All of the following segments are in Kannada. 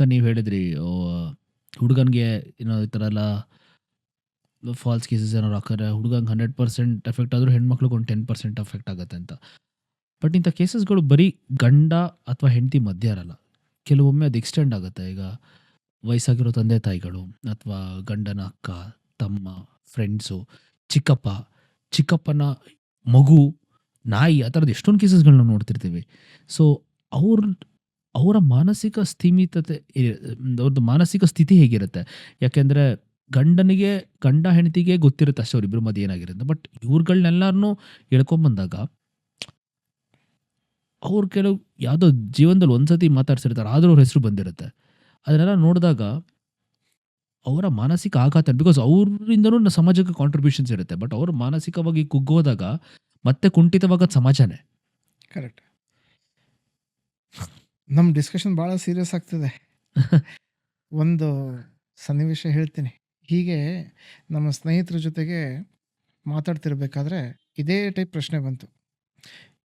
ಸರ್ ನೀವು ಹೇಳಿದ್ರಿ ಹುಡುಗನಿಗೆ ಏನೋ ಈ ಥರ ಎಲ್ಲ ಫಾಲ್ಸ್ ಕೇಸಸ್ ಏನಾರು ಹಾಕಿದ್ರೆ ಹುಡುಗಂಗೆ ಹಂಡ್ರೆಡ್ ಪರ್ಸೆಂಟ್ ಎಫೆಕ್ಟ್ ಆದರೂ ಹೆಣ್ಮಕ್ಳಿಗೆ ಒಂದು ಟೆನ್ ಪರ್ಸೆಂಟ್ ಎಫೆಕ್ಟ್ ಆಗುತ್ತೆ ಅಂತ. ಬಟ್ ಇಂಥ ಕೇಸಸ್ಗಳು ಬರೀ ಗಂಡ ಅಥವಾ ಹೆಂಡತಿ ಮಧ್ಯ ಇರಲ್ಲ. ಕೆಲವೊಮ್ಮೆ ಅದು ಎಕ್ಸ್ಟೆಂಡ್ ಆಗುತ್ತೆ. ಈಗ ವಯಸ್ಸಾಗಿರೋ ತಂದೆ ತಾಯಿಗಳು ಅಥವಾ ಗಂಡನ ಅಕ್ಕ, ತಮ್ಮ ಫ್ರೆಂಡ್ಸು ಚಿಕ್ಕಪ್ಪ, ಚಿಕ್ಕಪ್ಪನ ಮಗು, ನಾಯಿ ಆ ಥರದ್ದು ಎಷ್ಟೊಂದು ಕೇಸಸ್ಗಳನ್ನ ನೋಡ್ತಿರ್ತೀವಿ. ಸೊ ಅವ್ರ ಅವರ ಮಾನಸಿಕ ಸ್ಥಿಮಿತತೆ ಅವ್ರದ್ದು ಮಾನಸಿಕ ಸ್ಥಿತಿ ಹೇಗಿರುತ್ತೆ? ಯಾಕೆಂದರೆ ಗಂಡನಿಗೆ, ಗಂಡ ಹೆಂಡತಿಗೆ ಗೊತ್ತಿರುತ್ತೆ ಅಷ್ಟೇ ಅವ್ರಿಬ್ರ ಮದ್ದು ಏನಾಗಿರುತ್ತೆ ಬಟ್ ಇವ್ರುಗಳ್ನೆಲ್ಲರನ್ನೂ ಹೇಳ್ಕೊಂಬಂದಾಗ ಅವ್ರು ಕೆಲವು ಯಾವುದೋ ಜೀವನದಲ್ಲಿ ಒಂದ್ಸತಿ ಮಾತಾಡ್ಸಿರ್ತಾರೆ, ಆದರೂ ಅವ್ರ ಹೆಸರು ಬಂದಿರುತ್ತೆ. ಅದನ್ನೆಲ್ಲ ನೋಡಿದಾಗ ಅವರ ಮಾನಸಿಕ ಆಘಾತ ಬಿಕಾಸ್ ಅವರಿಂದನೂ ಸಮಾಜಕ್ಕೆ ಕಾಂಟ್ರಿಬ್ಯೂಷನ್ಸ್ ಇರುತ್ತೆ. ಬಟ್ ಅವರು ಮಾನಸಿಕವಾಗಿ ಕುಗ್ಗೋದಾಗ ಮತ್ತೆ ಕುಂಠಿತವಾಗೋದು ಸಮಾಜನೇ. ಕರೆಕ್ಟ್ ನಮ್ಮ ಡಿಸ್ಕಷನ್ ಭಾಳ ಸೀರಿಯಸ್ ಆಗ್ತದೆ. ಒಂದು ಸನ್ನಿವೇಶ ಹೇಳ್ತೀನಿ. ಹೀಗೆ ನಮ್ಮ ಸ್ನೇಹಿತರ ಜೊತೆಗೆ ಮಾತಾಡ್ತಿರ್ಬೇಕಾದ್ರೆ ಇದೇ ಟೈಪ್ ಪ್ರಶ್ನೆ ಬಂತು.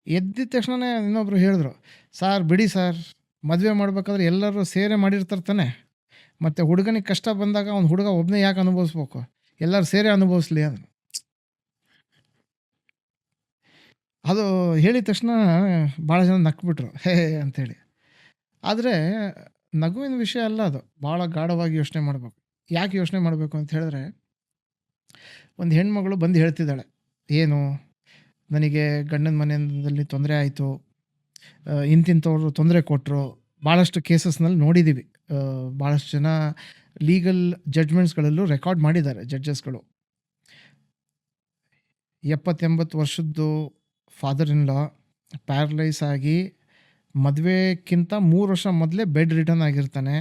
ಎದ್ದಿದ ತಕ್ಷಣನೇ ಇನ್ನೊಬ್ರು ಹೇಳಿದ್ರು ಸಾರ್ ಬಿಡಿ ಸರ್ ಮದುವೆ ಮಾಡ್ಬೇಕಾದ್ರೆ ಎಲ್ಲರೂ ಸೇರೆ ಮಾಡಿರ್ತಾರೆ ತಾನೆ. ಮತ್ತು ಹುಡುಗನಿಗೆ ಕಷ್ಟ ಬಂದಾಗ ಅವ್ನು ಹುಡುಗ ಒಬ್ಬನೇ ಯಾಕೆ ಅನುಭವಿಸ್ಬೇಕು? ಎಲ್ಲರೂ ಸೇರೆ ಅನುಭವಿಸ್ಲಿ ಅಂದ್ರು ಅದು ಹೇಳಿದ ತಕ್ಷಣ ಭಾಳ ಜನ ನಕ್ಬಿಟ್ರು. ಹೇ ಅಂತೇಳಿ ಆದರೆ ನಗುವಿನ ವಿಷಯ ಅಲ್ಲ ಅದು. ಭಾಳ ಗಾಢವಾಗಿ ಯೋಚನೆ ಮಾಡಬೇಕು. ಯಾಕೆ ಯೋಚನೆ ಮಾಡಬೇಕು ಅಂತ ಹೇಳಿದ್ರೆ, ಒಂದು ಹೆಣ್ಮಗಳು ಬಂದು ಹೇಳ್ತಿದ್ದಾಳೆ, ಏನು? ನನಗೆ ಗಂಡನ ಮನೆಯಲ್ಲಿ ತೊಂದರೆ ಆಯಿತು. ಇಂತಿಂಥವ್ರು ತೊಂದರೆ ಕೊಟ್ಟರು ಭಾಳಷ್ಟು ಕೇಸಸ್ನಲ್ಲಿ ನೋಡಿದ್ದೀವಿ ಭಾಳಷ್ಟು ಜನ ಲೀಗಲ್ ಜಡ್ಜ್ಮೆಂಟ್ಸ್ಗಳಲ್ಲೂ ರೆಕಾರ್ಡ್ ಮಾಡಿದ್ದಾರೆ ಜಡ್ಜಸ್ಗಳು. ಎಪ್ಪತ್ತೆಂಬತ್ತು ವರ್ಷದ್ದು ಫಾದರ್ ಇನ್ ಲಾ ಪ್ಯಾರಲೈಸ್ ಆಗಿ ಮದುವೆಕ್ಕಿಂತ ಮೂರು ವರ್ಷ ಮೊದಲೇ ಬೆಡ್ ರಿಟರ್ನ್ ಆಗಿರ್ತಾನೆ.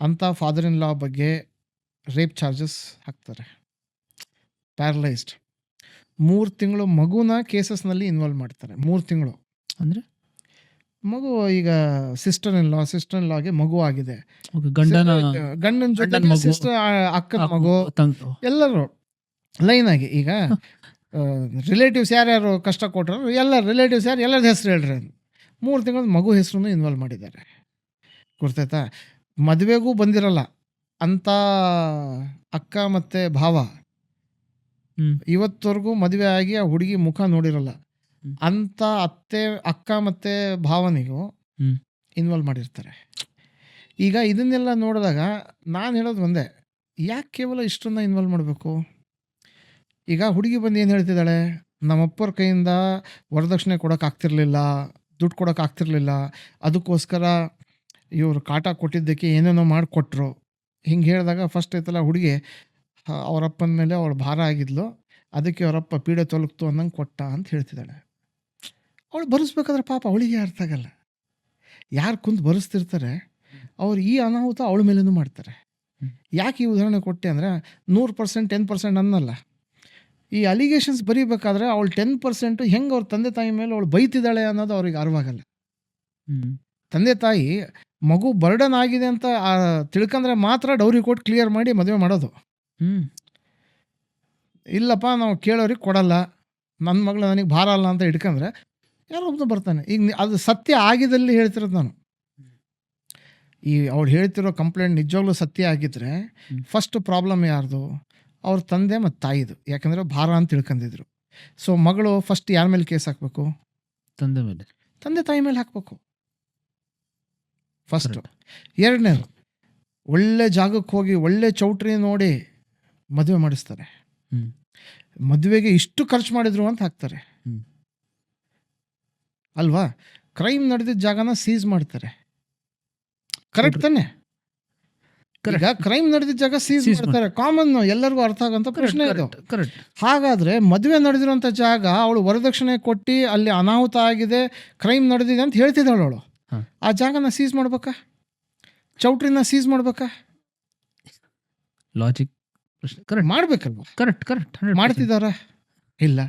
ಅಂಥ ಫಾದರ್ ಇನ್ ಲಾ ಬಗ್ಗೆ ರೇಪ್ ಚಾರ್ಜಸ್ ಹಾಕ್ತಾರೆ. ಪ್ಯಾರಲೈಸ್ಡ್ ಮೂರು ತಿಂಗಳು ಮಗುನ ಕೇಸಸ್ನಲ್ಲಿ ಇನ್ವಾಲ್ವ್ ಮಾಡ್ತಾರೆ. ಮೂರು ತಿಂಗಳು. ಅಂದರೆ? ಮಗು ಈಗ sister in law sister in ಲಾಗೆ ಮಗು ಆಗಿದೆ ಗಂಡನ ಗಂಡನ ಜೊತೆ. ಸಿಸ್ಟರ್ ಅಕ್ಕನ ಮಗು. ಎಲ್ಲರೂ ಲೈನ್ ಆಗಿ ಈಗ ರಿಲೇಟಿವ್ಸ್ ಯಾರ್ಯಾರು ಕಷ್ಟ ಕೊಟ್ಟರು ಎಲ್ಲ ರಿಲೇಟಿವ್ಸ್ ಯಾರು ಎಲ್ಲರ ಹೆಸರು ಹೇಳ್ರಿ ಅಂತ. ಮೂರು ತಿಂಗಳ ಮಗು ಹೆಸರನ್ನು ಇನ್ವಾಲ್ವ್ ಮಾಡಿದ್ದಾರೆ. ಗೊತ್ತಾಯ್ತಾ? ಮದುವೆಗೂ ಬಂದಿರಲ್ಲ. ಅಂಥ ಅಕ್ಕ ಮತ್ತು ಭಾವ. ಇವತ್ತವರೆಗೂ ಮದುವೆ ಆಗಿ ಆ ಹುಡುಗಿ ಮುಖ ನೋಡಿರಲ್ಲ. ಅಂತ ಅಂಥ ಅತ್ತೆ ಅಕ್ಕ ಮತ್ತು ಭಾವನಿಗೂ. ಇನ್ವಾಲ್ವ್ ಮಾಡಿರ್ತಾರೆ. ಈಗ ಇದನ್ನೆಲ್ಲ ನೋಡಿದಾಗ ನಾನು ಹೇಳೋದು ಒಂದೇ. ಯಾಕೆ ಕೇವಲ ಇಷ್ಟನ್ನ ಇನ್ವಾಲ್ವ್ ಮಾಡಬೇಕು? ಈಗ ಹುಡುಗಿ ಬಂದು ಏನು ಹೇಳ್ತಿದ್ದಾಳೆ? ನಮ್ಮಪ್ಪರ ಕೈಯಿಂದ ವರದಕ್ಷಿಣೆ ಕೊಡೋಕ್ಕಾಗ್ತಿರ್ಲಿಲ್ಲ ದುಡ್ಡು ಕೊಡೋಕ್ಕಾಗ್ತಿರ್ಲಿಲ್ಲ ಅದಕ್ಕೋಸ್ಕರ ಇವರು ಕಾಟ ಕೊಟ್ಟಿದ್ದಕ್ಕೆ ಏನೇನೋ ಮಾಡಿಕೊಟ್ರು. ಹಿಂಗೆ ಹೇಳಿದಾಗ ಫಸ್ಟ್ ಐತಲ್ಲ ಹುಡುಗಿ ಅವರಪ್ಪನ ಮೇಲೆ ಅವಳು ಭಾರ ಆಗಿದ್ಲು. ಅದಕ್ಕೆ ಅವರಪ್ಪ ಪೀಡೆ ತೊಲಗ್ತು ಅನ್ನಂಗೆ ಕೊಟ್ಟ ಅಂತ ಹೇಳ್ತಿದ್ದಾಳೆ. ಅವಳು ಬರೆಸ್ಬೇಕಾದ್ರೆ ಪಾಪ ಅವಳಿಗೆ ಅರ್ಥ ಆಗಲ್ಲ. ಯಾರು ಕುಂತು ಬರೆಸ್ತಿರ್ತಾರೆ ಅವ್ರು ಈ ಅನಾಹುತ ಅವಳ ಮೇಲೇನು ಮಾಡ್ತಾರೆ. ಯಾಕೆ ಈ ಉದಾಹರಣೆ ಕೊಟ್ಟೆ ಅಂದರೆ ನೂರು ಪರ್ಸೆಂಟ್ ಟೆನ್ ಪರ್ಸೆಂಟ್ ಅನ್ನಲ್ಲ. ಈ ಅಲಿಗೇಷನ್ಸ್ ಬರೀಬೇಕಾದ್ರೆ ಅವಳು ಟೆನ್ ಪರ್ಸೆಂಟ್ ಹೆಂಗೆ ಅವ್ರ ತಂದೆ ತಾಯಿ ಮೇಲೆ ಅವಳು ಬೈತಿದ್ದಾಳೆ ಅನ್ನೋದು ಅವ್ರಿಗೆ ಅರ್ವಾಗಲ್ಲ. ತಂದೆ ತಾಯಿ ಮಗು ಬರ್ಡನ್ ಆಗಿದೆ ಅಂತ ತಿಳ್ಕಂದ್ರೆ ತಿಳ್ಕೊಂಡ್ರೆ ಮಾತ್ರ ಡೌರಿ ಕೊಟ್ಟು ಕ್ಲಿಯರ್ ಮಾಡಿ ಮದುವೆ ಮಾಡೋದು. ಇಲ್ಲಪ್ಪ ನಾವು ಕೇಳೋರಿಗೆ ಕೊಡಲ್ಲ. ನನ್ನ ಮಗಳು ನನಗೆ ಭಾರ ಅಲ್ಲ ಅಂತ ಇಟ್ಕಂದ್ರೆ ಯಾರೋ ಒಬ್ಬನು ಬರ್ತಾನೆ. ಈಗ ಅದು ಸತ್ಯ ಆಗಿದಲ್ಲಿ ಹೇಳ್ತಿರೋದು ನಾನು. ಈ ಅವ್ಳು ಹೇಳ್ತಿರೋ ಕಂಪ್ಲೇಂಟ್ ನಿಜವಾಗ್ಲೂ ಸತ್ಯ ಆಗಿದ್ರೆ ಫಸ್ಟ್ ಪ್ರಾಬ್ಲಮ್ ಯಾರ್ದು? ಅವ್ರ ತಂದೆ ಮತ್ತು ತಾಯಿದು. ಯಾಕಂದರೆ ಭಾರ ಅಂತ ತಿಳ್ಕೊಂಡಿದ್ರು ಸೊ ಮಗಳು ಫಸ್ಟ್ ಯಾರ ಮೇಲೆ ಕೇಸ್ ಹಾಕಬೇಕು? ತಂದೆ ಮೇಲೆ. ತಂದೆ ತಾಯಿ ಮೇಲೆ ಹಾಕಬೇಕು. ಫಸ್ಟು ಎರಡನೇ ಎರಡನೇದು ಒಳ್ಳೆ ಜಾಗಕ್ಕೆ ಹೋಗಿ ಒಳ್ಳೆ ಚೌಟ್ರಿ ನೋಡಿ ಮದುವೆ ಮಾಡಿಸ್ತಾರೆ. ಮದುವೆಗೆ ಇಷ್ಟು ಖರ್ಚು ಮಾಡಿದ್ರು ಅಂತ ಹಾಕ್ತಾರೆ. ಅಲ್ವಾ? ಕ್ರೈಮ್ ನಡೆದಿದ್ದ ಜಾಗನ ಸೀಸ್ ಮಾಡ್ತಾರೆ. ಕರೆಕ್ಟ್ ತಾನೆ. ಈಗ ಕ್ರೈಮ್ ನಡೆದಿದ್ದ ಜಾಗ ಸೀಸ್ ಮಾಡ್ತಾರೆ. ಕಾಮನ್ ಎಲ್ಲರಿಗೂ ಅರ್ಥ ಆಗಂತ ಪ್ರಶ್ನೆ ಇದು. ಹಾಗಾದ್ರೆ ಮದುವೆ ನಡೆದಿರುವಂತ ಜಾಗ ಅವಳು ವರದಕ್ಷಿಣೆ ಕೊಟ್ಟು ಅಲ್ಲಿ ಅನಾಹುತ ಆಗಿದೆ ಕ್ರೈಮ್ ನಡೆದಿದೆ ಅಂತ ಹೇಳ್ತಿದ್ದಾಳು ಅವಳು. ಆ ಜಾಗನ ಸೀಸ್ ಮಾಡ್ಬೇಕಾ? ಚೌಟ್ರಿನ ಸೀಸ್ ಮಾಡ್ಬೇಕಾ? ಲಾಜಿಕ್ ಕರೆಕ್ಟ್ ಮಾಡ್ಬೇಕಲ್ವ? ಕರೆಕ್ಟ್ ಕರೆಕ್ಟ್ ಮಾಡ್ತಿದ್ದಾರ? ಇಲ್ಲ.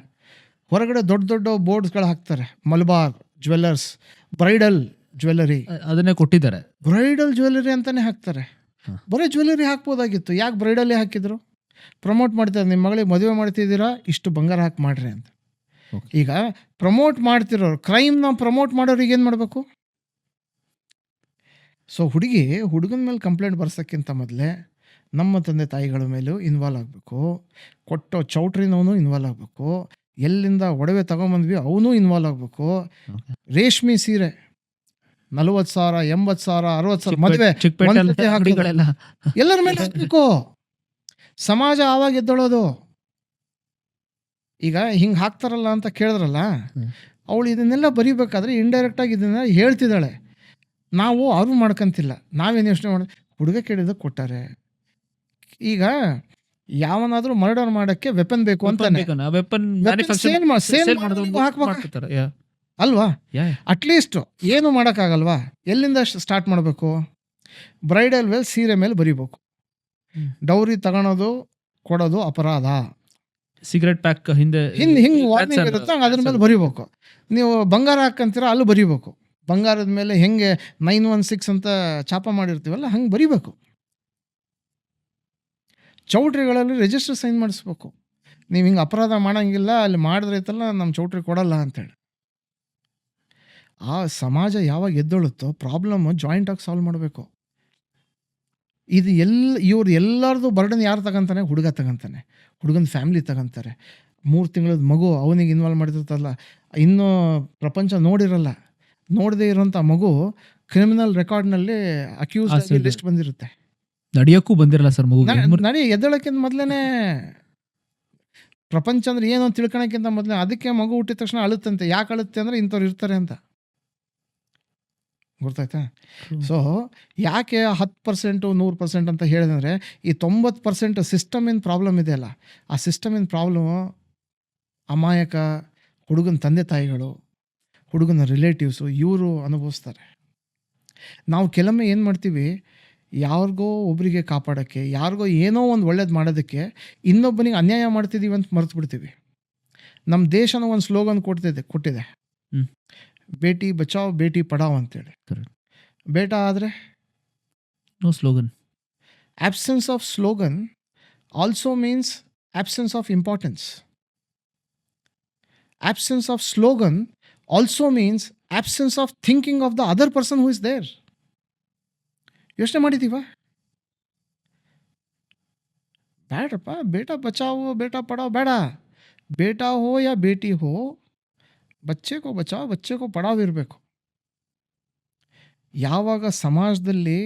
ಹೊರಗಡೆ ದೊಡ್ಡ ದೊಡ್ಡ ಬೋರ್ಡ್ಸ್ಗಳು ಹಾಕ್ತಾರೆ. Malabar jewellers bridal jewellery. ಅದನ್ನೇ ಕೊಟ್ಟಿದ್ದಾರೆ. ಬ್ರೈಡಲ್ ಜ್ಯುವೆಲ್ಲರಿ ಅಂತಾನೆ ಹಾಕ್ತಾರೆ. ಬರೀ ಜ್ಯುವೆಲ್ಲರಿ ಹಾಕ್ಬೋದಾಗಿತ್ತು. ಯಾಕೆ ಬ್ರೈಡಲ್ಲಿ ಹಾಕಿದ್ರು? ಪ್ರಮೋಟ್ ಮಾಡ್ತಾರೆ ನಿಮ್ಮ ಮಗಳಿಗೆ ಮದುವೆ ಮಾಡ್ತಿದ್ದೀರಾ? ಇಷ್ಟು ಬಂಗಾರ ಹಾಕಿ ಮಾಡ್ರಿ ಅಂತ. ಈಗ ಪ್ರಮೋಟ್ ಮಾಡ್ತಿರೋರು ಕ್ರೈಮ್ ನಾವು ಪ್ರಮೋಟ್ ಮಾಡೋರಿಗೆ ಏನು ಮಾಡಬೇಕು? ಸೊ ಹುಡುಗಿ ಹುಡುಗನ ಮೇಲೆ ಕಂಪ್ಲೇಂಟ್ ಬರ್ಸೋಕ್ಕಿಂತ ಮೊದಲೇ ನಮ್ಮ ತಂದೆ ತಾಯಿಗಳ ಮೇಲೂ ಇನ್ವಾಲ್ವ್ ಆಗಬೇಕು. ಕೊಟ್ಟೋ ಚೌಟ್ರಿನವನು ಇನ್ವಾಲ್ವ್ ಆಗಬೇಕು. ಎಲ್ಲಿಂದ ಒಡವೆ ತಗೊಂಬಂದ್ವಿ ಅವನು ಇನ್ವಾಲ್ವ್ ಆಗಬೇಕು. ರೇಷ್ಮೆ ಸೀರೆ ನಲವತ್ತು ಸಾವಿರ ಎಂಬತ್ತು ಸಾವಿರ ಅರವತ್ ಸಾವಿರ ಮದುವೆ ಎಲ್ಲರ ಮೇಲೆ ಹಾಕ್ಬೇಕು. ಸಮಾಜ ಆವಾಗ ಎದ್ದೊಳೋದು. ಈಗ ಹಿಂಗ್ ಹಾಕ್ತಾರಲ್ಲ ಅಂತ ಕೇಳಿದ್ರಲ್ಲ. ಅವಳು ಇದನ್ನೆಲ್ಲ ಬರೀಬೇಕಾದ್ರೆ ಇಂಡೈರೆಕ್ಟಾಗಿ ಇದನ್ನ ಹೇಳ್ತಿದ್ದಾಳೆ. ನಾವು ಅವ್ರು ಮಾಡ್ಕೊಂತಿಲ್ಲ. ನಾವೇನು ಯೋಚನೆ ಮಾಡ ಹುಡುಗ ಕೇಳಿದ ಕೊಟ್ಟಾರೆ. ಈಗ ಯಾವನಾದ್ರೂ ಮರ್ಡರ್ ಮಾಡಕ್ಕೆ ವೆಪನ್ ಬೇಕು ಅಂತಾನೆ. ಅಲ್ವಾ? ಅಟ್ಲೀಸ್ಟ್ ಏನು ಮಾಡೋಕ್ಕಾಗಲ್ವಾ? ಎಲ್ಲಿಂದ ಸ್ಟಾರ್ಟ್ ಮಾಡಬೇಕು? ಬ್ರೈಡಲ್ ವೆಲ್ ಸೀರೆ ಮೇಲೆ ಬರಿಬೇಕು. ಡೌರಿ ತಗೊಳೋದು ಕೊಡೋದು ಅಪರಾಧ. ಸಿಗರೆಟ್ ಪ್ಯಾಕ್ ಹಿಂದೆ ಹಿಂದೆ ಹಿಂಗೆ ವಾರ್ನಿಂಗ್ ಇರುತ್ತೆ ಅದ್ರ ಮೇಲೆ ಬರಿಬೇಕು. ನೀವು ಬಂಗಾರ ಹಾಕಂತೀರ ಅಲ್ಲಿ ಬರಿಬೇಕು. ಬಂಗಾರದ ಮೇಲೆ ಹೆಂಗೆ ನೈನ್ ಒನ್ ಸಿಕ್ಸ್ ಅಂತ ಚಾಪ ಮಾಡಿರ್ತೀವಲ್ಲ ಹಂಗೆ ಬರಿಬೇಕು. ಚೌಟ್ರಿಗಳಲ್ಲಿ ರಿಜಿಸ್ಟರ್ ಸೈನ್ ಮಾಡಿಸ್ಬೇಕು. ನೀವು ಹಿಂಗೆ ಅಪರಾಧ ಮಾಡೋಂಗಿಲ್ಲ ಅಲ್ಲಿ ಮಾಡಿದ್ರೈತಲ್ಲ ನಮ್ಮ ಚೌಟ್ರಿ ಕೊಡಲ್ಲ ಅಂತೇಳಿ. ಆ ಸಮಾಜ ಯಾವಾಗ ಎದ್ದೊಳುತ್ತೋ ಪ್ರಾಬ್ಲಮ್ ಜಾಯಿಂಟ್ ಆಗಿ ಸಾಲ್ವ್ ಮಾಡಬೇಕು. ಇದು ಎಲ್ಲ ಇವ್ರು ಎಲ್ಲರದು ಬರ್ಡನ್ ಯಾರು ತಗೊಂತಾನೆ? ಹುಡುಗ ತಗೊಂತಾನೆ. ಹುಡುಗನ ಫ್ಯಾಮಿಲಿ ತಗೊಂತಾರೆ. ಮೂರು ತಿಂಗಳದ ಮಗು ಅವನಿಗೆ ಇನ್ವಾಲ್ವ್ ಮಾಡಿರ್ತಲ್ಲ ಇನ್ನೂ ಪ್ರಪಂಚ ನೋಡಿರಲ್ಲ ನೋಡದೇ ಇರೋಂಥ ಮಗು ಕ್ರಿಮಿನಲ್ ರೆಕಾರ್ಡ್ನಲ್ಲಿ ಅಕ್ಯೂಸ್ ಲಿಸ್ಟ್ ಬಂದಿರುತ್ತೆ. ನಡೆಯೋಕ್ಕೂ ಬಂದಿರಲ್ಲ ಸರ್ ಮಗು. ನಡಿ ಎದ್ದಳಕ್ಕಿಂತ ಮೊದಲೇ ಪ್ರಪಂಚ ಅಂದ್ರೆ ಏನು ತಿಳ್ಕೊಳಕ್ಕಿಂತ ಮೊದಲೇ ಅದಕ್ಕೆ ಮಗು ಹುಟ್ಟಿದ ತಕ್ಷಣ ಅಳುತ್ತಂತೆ. ಯಾಕೆ ಅಳುತ್ತೆ ಅಂದ್ರೆ ಇಂಥವ್ರು ಇರ್ತಾರೆ ಅಂತ. ಗೊತ್ತಾಯ್ತಾ? ಸೊ ಯಾಕೆ ಹತ್ತು ಪರ್ಸೆಂಟು ನೂರು ಪರ್ಸೆಂಟ್ ಅಂತ ಹೇಳಿದ್ರೆ ಈ ತೊಂಬತ್ತು ಪರ್ಸೆಂಟ್ ಸಿಸ್ಟಮಿನ ಪ್ರಾಬ್ಲಮ್ ಇದೆಯಲ್ಲ ಆ ಸಿಸ್ಟಮಿನ ಪ್ರಾಬ್ಲಮು ಅಮಾಯಕ ಹುಡುಗನ ತಂದೆ ತಾಯಿಗಳು ಹುಡುಗನ ರಿಲೇಟಿವ್ಸು ಇವರು ಅನುಭವಿಸ್ತಾರೆ. ನಾವು ಕೆಲವೊಮ್ಮೆ ಏನು ಮಾಡ್ತೀವಿ ಯಾರಿಗೋ ಒಬ್ಬರಿಗೆ ಕಾಪಾಡೋಕ್ಕೆ ಯಾರಿಗೋ ಏನೋ ಒಂದು ಒಳ್ಳೇದು ಮಾಡೋದಕ್ಕೆ ಇನ್ನೊಬ್ಬನಿಗೆ ಅನ್ಯಾಯ ಮಾಡ್ತಿದ್ದೀವಿ ಅಂತ ಮರೆತು ಬಿಡ್ತೀವಿ ನಮ್ಮ ದೇಶನ ಒಂದು ಸ್ಲೋಗನ್ ಕೊಡ್ತಿದೆ ಕೊಟ್ಟಿದೆ. ಬೇಟಿ ಬಚಾವ್ ಬೇಟಿ ಪಡಾವ್ ಅಂತೇಳಿ Correct. ಬೇಟಾ ಆದರೆ no slogan absence of slogan also means absence of importance. Absence of slogan also means absence of thinking of the other person who is there. ಯೋಚನೆ ಮಾಡಿದೀವ ಬೇಡಪ್ಪ ಬೇಟ ಬಚಾವೋ ಬೇಟ ಪಡಾವ್ ಬೇಡ ಬೇಟಾ ಹೋ ಯಾ ಬೇಟಿ ಹೋ ಬಚ್ಚೆ ಕೋ ಬಚಾವ್ ಬಚ್ಚೆ ಕೋ ಪಡಾವ್ ಇರಬೇಕು ಯಾವಾಗ ಸಮಾಜದಲ್ಲಿ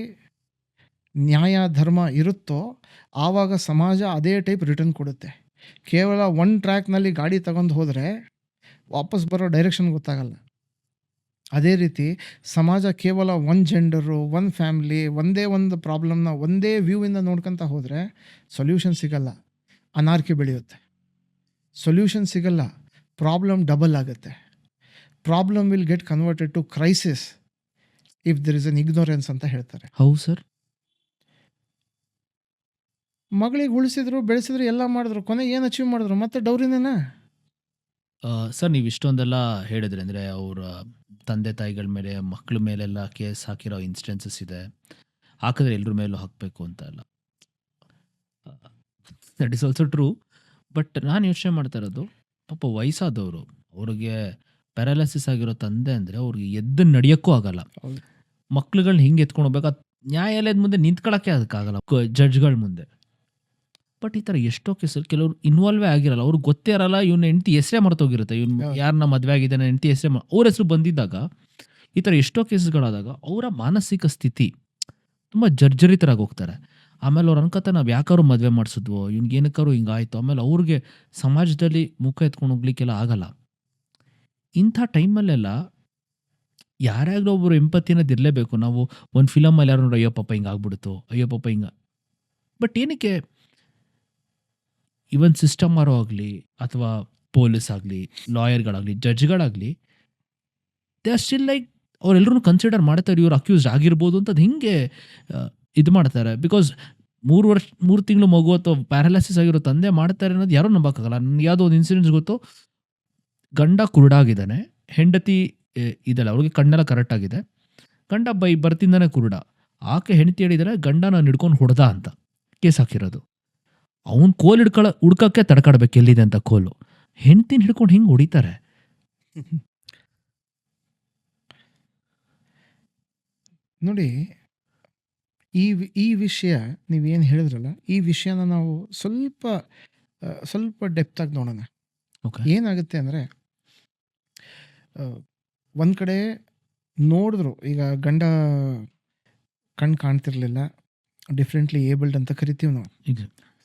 ನ್ಯಾಯ, ಧರ್ಮ ಇರುತ್ತೋ ಆವಾಗ ಸಮಾಜ ಅದೇ ಟೈಪ್ ರಿಟರ್ನ್ ಕೊಡುತ್ತೆ. ಕೇವಲ ಒನ್ ಟ್ರ್ಯಾಕ್ನಲ್ಲಿ ಗಾಡಿ ತಗೊಂಡು ಹೋದರೆ ವಾಪಸ್ ಬರೋ ಡೈರೆಕ್ಷನ್ ಗೊತ್ತಾಗಲ್ಲ. ಅದೇ ರೀತಿ ಸಮಾಜ ಕೇವಲ ಒನ್ ಜೆಂಡರು ಒನ್ ಫ್ಯಾಮ್ಲಿ ಒಂದೇ ಒಂದು ಪ್ರಾಬ್ಲಮ್ನ ಒಂದೇ ವ್ಯೂವಿಂದ ನೋಡ್ಕೊತ ಹೋದರೆ ಸೊಲ್ಯೂಷನ್ ಸಿಗಲ್ಲ. ಅನಾರ್ಕಿ ಬೆಳೆಯುತ್ತೆ. ಸೊಲ್ಯೂಷನ್ ಸಿಗಲ್ಲ. ಪ್ರಾಬ್ಲಮ್ ಡಬಲ್ ಆಗುತ್ತೆ. Problem will get converted to crisis if there is an ignorance ಅಂತ ಹೇಳ್ತಾರೆ. ಹೌದು ಸರ್. ಮಗಳಿಗೆ ಉಳಿಸಿದ್ರು ಬೆಳೆಸಿದ್ರು ಎಲ್ಲ ಮಾಡಿದ್ರು ಕೊನೆ ಏನು ಅಚೀವ್ ಮಾಡಿದ್ರು ಮತ್ತೆ ಡೌರಿನೇನಾ? ಸರ್ ನೀವು ಇಷ್ಟೊಂದೆಲ್ಲ ಹೇಳಿದ್ರಿ ಅಂದರೆ ಅವರ ತಂದೆ ತಾಯಿಗಳ ಮೇಲೆ ಮಕ್ಕಳ ಮೇಲೆಲ್ಲ ಕೇಸ್ ಹಾಕಿರೋ ಇನ್ಸ್ಟೆನ್ಸಸ್ ಇದೆ. ಹಾಕಿದ್ರೆ ಎಲ್ಲರ ಮೇಲೂ ಹಾಕಬೇಕು ಅಂತ ಅಲ್ಲ. That is also true but ನಾನು ಯೋಚನೆ ಮಾಡ್ತಾ ಇರೋದು ಪಾಪ ವಯಸ್ಸಾದವರು ಅವ್ರಿಗೆ ಪ್ಯಾರಾಲಿಸಿಸ್ ಆಗಿರೋ ತಂದೆ ಅಂದರೆ ಅವ್ರಿಗೆ ಎದ್ದು ನಡೆಯೋಕ್ಕೂ ಆಗಲ್ಲ. ಮಕ್ಳುಗಳನ್ನ ಹಿಂಗೆ ಎತ್ಕೊಂಡು ಹೋಗ್ಬೇಕು. ಅದು ನ್ಯಾಯಾಲಯದ ಮುಂದೆ ನಿಂತ್ಕೊಳ್ಳೋಕ್ಕೆ ಅದಕ್ಕಾಗಲ್ಲ. ಜಡ್ಜ್ಗಳ ಮುಂದೆ. ಬಟ್ ಈ ಥರ ಎಷ್ಟೋ ಕೇಸಲ್ಲಿ ಕೆಲವರು ಇನ್ವಾಲ್ವೇ ಆಗಿರಲ್ಲ. ಅವ್ರಿಗೆ ಗೊತ್ತೇ ಇರಲ್ಲ ಇವ್ನ ಹೆಂಡತಿ ಹೆಸರೇ ಮರ್ತೋಗಿರುತ್ತೆ. ಇವ್ನು. ಯಾರನ್ನ ಮದುವೆ ಆಗಿದ್ದಾನೆ ಹೆಂಡತಿ ಹೆಸರೇ ಅವ್ರ ಹೆಸರು ಬಂದಿದ್ದಾಗ ಈ ಥರ ಎಷ್ಟೋ ಕೇಸ್ಗಳಾದಾಗ ಅವರ ಮಾನಸಿಕ ಸ್ಥಿತಿ ತುಂಬ ಜರ್ಜರಿತರಾಗಿ ಹೋಗ್ತಾರೆ. ಆಮೇಲೆ ಅವ್ರು ಅನ್ಕೋತ ನಾವು ಯಾಕಾದ್ರು ಮದುವೆ ಮಾಡಿಸಿದ್ವೋ ಇವ್ನಿಗೆ ಏನಕ್ಕಾರು ಹಿಂಗಾಯ್ತು ಆಮೇಲೆ ಅವ್ರಿಗೆ ಸಮಾಜದಲ್ಲಿ ಮುಖ ಎತ್ಕೊಂಡು ಹೋಗ್ಲಿಕ್ಕೆಲ್ಲ ಆಗಲ್ಲ. ಇಂಥ ಟೈಮಲ್ಲೆಲ್ಲ ಯಾರ್ಯಾಗಲೂ ಒಬ್ಬರು ಎಂಪತಿ ಅನ್ನೋದು ಇರಲೇಬೇಕು ನಾವು ಒಂದು ಫಿಲಮಲ್ಲಿ ಯಾರು ನೋಡಿ ಅಯ್ಯೋ ಪಾಪ ಹಿಂಗೆ ಅಯ್ಯೋ ಪಾಪ ಹಿಂಗ. ಬಟ್ ಏನಕ್ಕೆ ಇವನ್ ಸಿಸ್ಟಮ್ ಅವರೋ ಆಗಲಿ ಅಥವಾ ಪೊಲೀಸ್ ಆಗಲಿ ಲಾಯರ್ಗಳಾಗಲಿ ಜಡ್ಜ್ಗಳಾಗಲಿ ದೇ ಆರ್ ಸ್ಟಿಲ್ ಲೈಕ್ ಅವರೆಲ್ಲರೂ ಕನ್ಸಿಡರ್ ಮಾಡ್ತಾರೆ ಇವ್ರು ಅಕ್ಯೂಸ್ಡ್ ಆಗಿರ್ಬೋದು ಅಂತ ಅದು ಹಿಂಗೆ ಇದು ಮಾಡ್ತಾರೆ. ಬಿಕಾಸ್ ಮೂರು ವರ್ಷ, ಮೂರು ತಿಂಗಳು ಮಗು ಅಥವಾ ಪ್ಯಾರಾಲಿಸಿಸ್ ಆಗಿರೋ ತಂದೆ ಮಾಡ್ತಾರೆ ಅನ್ನೋದು ಯಾರೂ ನಂಬಕ್ಕಾಗಲ್ಲ. ನನಗೆ ಯಾವುದೋ ಒಂದು ಇನ್ಸಿಡೆಂಟ್ಸ್ ಗೊತ್ತು ಗಂಡ ಕುರುಡಾಗಿದ್ದಾನೆ ಹೆಂಡತಿ ಇದೆಲ್ಲ ಅವ್ರಿಗೆ ಕಣ್ಣೆಲ್ಲ ಕರೆಕ್ಟ್ ಆಗಿದೆ. ಗಂಡ ಬೈ ಬರ್ತಿಂದಾನೆ ಕುರುಡ. ಆಕೆ ಹೆಂಡತಿ ಹೇಳಿದರೆ ಗಂಡ ನಾನು ಹಿಡ್ಕೊಂಡು ಹೊಡೆದ ಅಂತ. ಕೇಸ್ ಹಾಕಿರೋದು. ಅವನು ಕೋಲ್ ಹಿಡ್ಕೊಳ ಹುಡ್ಕಕ್ಕೆ ತಡ್ಕಾಡ್ಬೇಕು ಎಲ್ಲಿದೆ ಅಂತ ಕೋಲು. ಹೆಂಡ್ತಿನ ಹಿಡ್ಕೊಂಡು ಹಿಂಗೆ ಹೊಡಿತಾರೆ? ನೋಡಿ ಈ ಈ ವಿಷಯ ನೀವೇನು ಹೇಳಿದ್ರಲ್ಲ ಈ ವಿಷಯನ ನಾವು ಸ್ವಲ್ಪ ಸ್ವಲ್ಪ ಡೆಪ್ತಾಗಿ ನೋಡೋಣ. ಓಕೆ ಏನಾಗುತ್ತೆ ಅಂದರೆ ಒಂದು ಕಡೆ ನೋಡಿದ್ರು ಈಗ ಗಂಡ ಕಣ್ಣು ಕಾಣ್ತಿರ್ಲಿಲ್ಲ ಡಿಫ್ರೆಂಟ್ಲಿ ಏಬಲ್ಡ್ ಅಂತ ಕರಿತೀವಿ ನಾವು.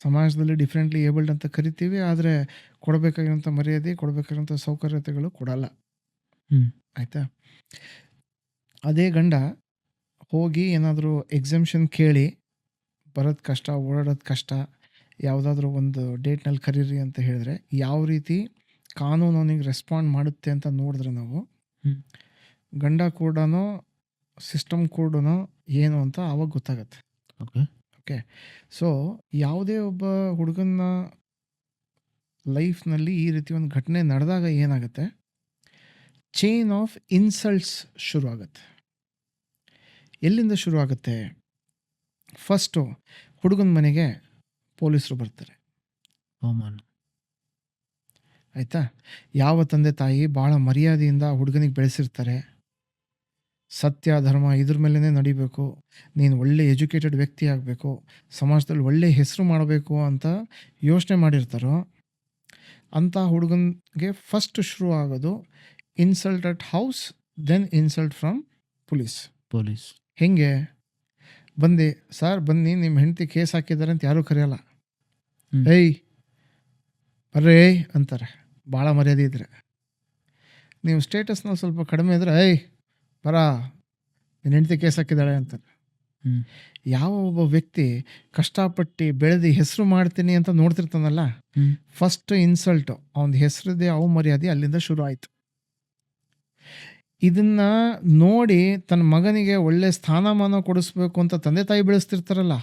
ಸಮಾಜದಲ್ಲಿ ಡಿಫ್ರೆಂಟ್ಲಿ ಏಬಲ್ಡ್ ಅಂತ ಕರಿತೀವಿ ಆದರೆ ಕೊಡಬೇಕಾಗಿರೋಂಥ ಮರ್ಯಾದೆ ಕೊಡಬೇಕಾಗಿರೋಂಥ ಸೌಕರ್ಯತೆಗಳು ಕೊಡಲ್ಲ. ಆಯಿತಾ? ಅದೇ ಗಂಡ ಹೋಗಿ ಏನಾದರೂ ಎಕ್ಸಮ್ಷನ್ ಕೇಳಿ ಬರೋದು ಕಷ್ಟ ಓಡಾಡೋದು ಕಷ್ಟ ಯಾವುದಾದ್ರೂ ಒಂದು ಡೇಟ್ನಲ್ಲಿ ಕರೀರಿ ಅಂತ ಹೇಳಿದ್ರೆ ಯಾವ ರೀತಿ ಕಾನೂನು ಅವನಿಗೆ ರೆಸ್ಪಾಂಡ್ ಮಾಡುತ್ತೆ ಅಂತ ನೋಡಿದ್ರೆ ನಾವು. ಗಂಡ ಕೂಡ ಸಿಸ್ಟಮ್ ಕೂಡ ಏನು ಅಂತ ಆವಾಗ ಗೊತ್ತಾಗತ್ತೆ. ಓಕೆ ಸೊ ಯಾವುದೇ ಒಬ್ಬ ಹುಡುಗನ ಲೈಫ್ನಲ್ಲಿ ಈ ರೀತಿ ಒಂದು ಘಟನೆ ನಡೆದಾಗ ಏನಾಗುತ್ತೆ? ಚೈನ್ ಆಫ್ ಇನ್ಸಲ್ಟ್ಸ್ ಶುರು ಆಗುತ್ತೆ ಎಲ್ಲಿಂದ ಶುರು ಆಗುತ್ತೆ ಫಸ್ಟು ಹುಡುಗನ ಮನೆಗೆ ಪೊಲೀಸರು ಬರ್ತಾರೆ. ಅವಮಾನ. ಆಯಿತಾ? ಯಾವ ತಂದೆ ತಾಯಿ ಭಾಳ ಮರ್ಯಾದೆಯಿಂದ ಹುಡುಗನಿಗೆ ಬೆಳೆಸಿರ್ತಾರೆ? ಸತ್ಯ ಧರ್ಮ ಇದ್ರ ಮೇಲೇ ನಡಿಬೇಕು. ನೀನು ಒಳ್ಳೆ ಎಜುಕೇಟೆಡ್ ವ್ಯಕ್ತಿ ಆಗಬೇಕು. ಸಮಾಜದಲ್ಲಿ ಒಳ್ಳೆ ಹೆಸರು ಮಾಡಬೇಕು ಅಂತ ಯೋಚನೆ ಮಾಡಿರ್ತಾರೋ? ಅಂಥ ಹುಡುಗನಿಗೆ ಫಸ್ಟ್ ಶುರು ಆಗೋದು insult at house then insult from police police. ಹೆಂಗೆ? ಬಂದು ಸರ್ ಬನ್ನಿ ನಿಮ್ಮ ಹೆಂಡತಿ ಕೇಸ್ ಹಾಕಿದ್ದಾರೆ ಅಂತ ಯಾರೂ ಕರೆಯಲ್ಲ. ಏಯ್ ಬರ್ರೇ ಅಂತಾರೆ. ಭಾಳ ಮರ್ಯಾದೆ ಇದ್ರೆ. ನೀವು ಸ್ಟೇಟಸ್ನ ಸ್ವಲ್ಪ ಕಡಿಮೆ ಇದ್ರೆ ಏಯ್ ಬರ ನಿನ್ನ ಹೆಂಡತಿ ಕೇಸ್ ಹಾಕಿದ್ದಾಳೆ ಅಂತಾರೆ. ಯಾವ ಒಬ್ಬ ವ್ಯಕ್ತಿ ಕಷ್ಟಪಟ್ಟು ಬೆಳೆದು ಹೆಸರು ಮಾಡ್ತೀನಿ ಅಂತ ನೋಡ್ತಿರ್ತಾನಲ್ಲ. ಫಸ್ಟ್ ಇನ್ಸಲ್ಟ್ ಅವನ ಹೆಸರಿದೆ ಅವ ಮರ್ಯಾದೆ ಅಲ್ಲಿಂದ ಶುರು ಆಯಿತು. ಇದನ್ನ ನೋಡಿ ತನ್ನ ಮಗನಿಗೆ ಒಳ್ಳೆ ಸ್ಥಾನಮಾನ ಕೊಡಿಸ್ಬೇಕು ಅಂತ ತಂದೆ ತಾಯಿ ಬೆಳೆಸ್ತಿರ್ತಾರಲ್ಲ